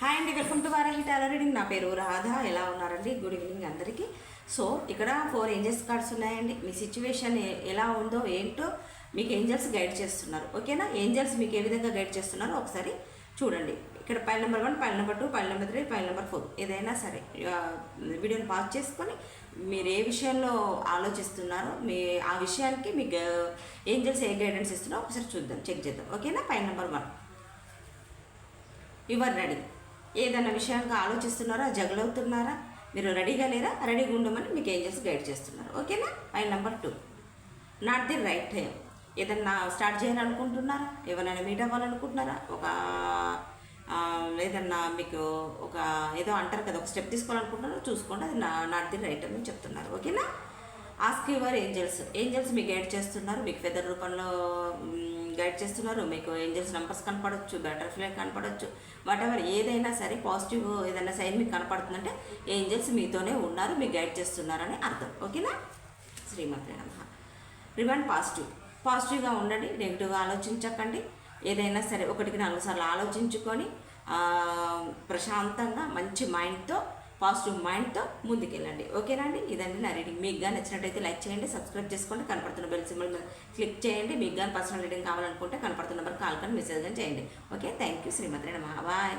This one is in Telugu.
హాయ్ అండి welcome to Varahi tarot reading నా పేరు రాధ. ఎలా ఉన్నారండి? గుడ్ ఈవినింగ్ అందరికీ. సో ఇక్కడ ఫోర్ ఏంజల్స్ కార్డ్స్ ఉన్నాయండి. మీ సిచ్యువేషన్ ఎలా ఉందో ఏంటో మీకు ఏంజల్స్ గైడ్ చేస్తున్నారు. ఓకేనా ఏంజల్స్ మీకు ఏ విధంగా గైడ్ చేస్తున్నారో ఒకసారి చూడండి. ఇక్కడ pile number one pile number two pile number three pile number four ఏదైనా సరే వీడియోని పాజ్ చేసుకొని మీరు ఏ విషయంలో ఆలోచిస్తున్నారో మీ ఆ విషయానికి మీ ఏంజల్స్ ఏ గైడెన్స్ ఇస్తున్నారో ఒకసారి చూద్దాం. చెక్ చేద్దాం. ఓకేనా file number one your ready ఏదైనా విషయంగా ఆలోచిస్తున్నారా జగలవుతున్నారా మీరు రెడీగా లేరా? రెడీగా ఉండమని మీకు ఏంజల్స్ గైడ్ చేస్తున్నారు. ఓకేనా pile number two not the right time ఏదన్నా స్టార్ట్ చేయాలనుకుంటున్నారా? ఎవరైనా మీట్ అవ్వాలనుకుంటున్నారా? ఒక ఏదన్నా మీకు ఒక ఏదో అంటారు కదా ఒక స్టెప్ తీసుకోవాలనుకుంటున్నారో? చూసుకోండి. అది నా నాట్ ది రైట్ అని చెప్తున్నారు. ఓకేనా ఆస్క్ యువర్ ఏంజల్స్. ఏంజల్స్ మీకు గైడ్ చేస్తున్నారు మీకు ఫెదర్ రూపంలో గైడ్ చేస్తున్నారు మీకు ఏంజల్స్ నెంబర్స్ కనపడవచ్చు బటర్ఫ్లై కనపడవచ్చు వాట్ ఎవర్ ఏదైనా సరే పాజిటివ్ ఏదైనా సైన్ మీకు కనపడుతుందంటే ఏంజల్స్ మీతోనే ఉన్నారు మీకు గైడ్ చేస్తున్నారని అర్థం. ఓకేనా? శ్రీమతి నమ. రిమైండ్ పాజిటివ్ పాజిటివ్గా ఉండండి నెగిటివ్గా ఆలోచించకండి. ఏదైనా సరే ఒకటికి నాలుగు సార్లు ఆలోచించుకొని ప్రశాంతంగా మంచి మైండ్తో పాజిటివ్ మైండ్తో ముందుకెళ్ళండి. ఓకేనా అండి? ఇదండి నా రీడింగ్. మీకు కానీ నచ్చినట్టయితే లైక్ చేయండి సబ్స్క్రైబ్ చేసుకోండి కనపడుతున్న బెల్ సింబల్ మీద క్లిక్ చేయండి. మీకు కానీ పర్సనల్ రీడింగ్ కావాలనుకుంటే కనపడుతున్న నెంబర్ కాల్ కానీ మెసేజ్ కానీ చేయండి. ఓకే? థ్యాంక్ యూ శ్రీమతి నమ. బాయ్.